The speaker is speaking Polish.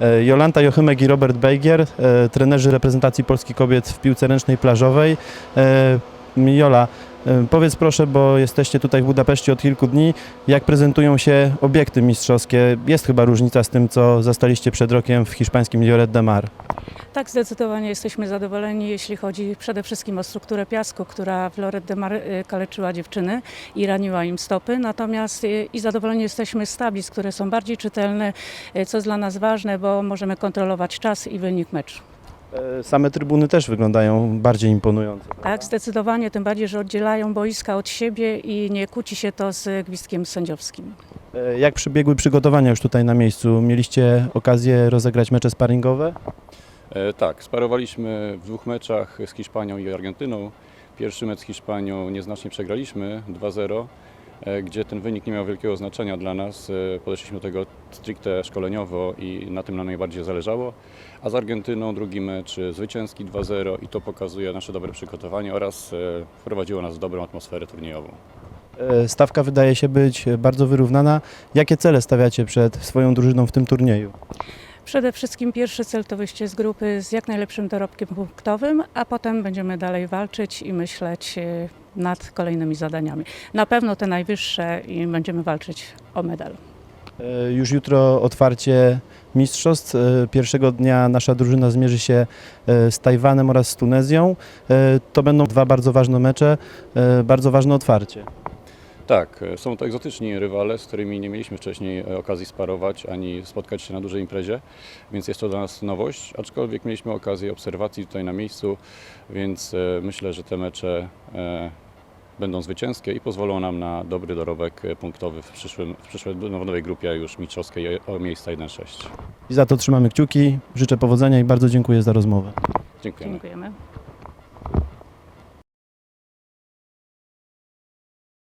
E, Jolanta Jochymek i Robert Bejgier, e, trenerzy reprezentacji Polski Kobiet w piłce ręcznej plażowej. E, Jola, powiedz proszę, bo jesteście tutaj w Budapeszcie od kilku dni, jak prezentują się obiekty mistrzowskie? Jest chyba różnica z tym, co zastaliście przed rokiem w hiszpańskim Lloret de Mar. Tak, zdecydowanie jesteśmy zadowoleni, jeśli chodzi przede wszystkim o strukturę piasku, która w Loret de Mar y, kaleczyła dziewczyny i raniła im stopy. Natomiast y, i zadowoleni jesteśmy z tablic, które są bardziej czytelne, y, co jest dla nas ważne, bo możemy kontrolować czas i wynik meczu. E, Same trybuny też wyglądają bardziej imponująco. Tak, zdecydowanie, tym bardziej, że oddzielają boiska od siebie i nie kłóci się to z gwizdkiem sędziowskim. E, Jak przebiegły przygotowania już tutaj na miejscu? Mieliście okazję rozegrać mecze sparingowe? E, Tak, sparowaliśmy w dwóch meczach z Hiszpanią i Argentyną. Pierwszy mecz z Hiszpanią nieznacznie przegraliśmy 2-0, e, gdzie ten wynik nie miał wielkiego znaczenia dla nas. E, Podeszliśmy do tego stricte szkoleniowo i na tym nam najbardziej zależało. A z Argentyną drugi mecz zwycięski 2-0 i to pokazuje nasze dobre przygotowanie oraz wprowadziło nas w dobrą atmosferę turniejową. Stawka wydaje się być bardzo wyrównana. Jakie cele stawiacie przed swoją drużyną w tym turnieju? Przede wszystkim pierwszy cel to wyjście z grupy z jak najlepszym dorobkiem punktowym, a potem będziemy dalej walczyć i myśleć y, nad kolejnymi zadaniami. Na pewno te najwyższe i będziemy walczyć o medal. E, Już jutro otwarcie mistrzostw. E, Pierwszego dnia nasza drużyna zmierzy się e, z Tajwanem oraz z Tunezją. To będą dwa bardzo ważne mecze, bardzo ważne otwarcie. Tak, e, są to egzotyczni rywale, z którymi nie mieliśmy wcześniej e, okazji sparować ani spotkać się na dużej imprezie, więc jest to dla nas nowość, aczkolwiek mieliśmy okazję obserwacji tutaj na miejscu, więc e, myślę, że te mecze będą zwycięskie i pozwolą nam na dobry dorobek punktowy w, przyszłym, w przyszłej w nowej grupie już mistrzowskiej o miejsca 1-6. I za to trzymamy kciuki. Życzę powodzenia i bardzo dziękuję za rozmowę. Dziękujemy. Dziękujemy.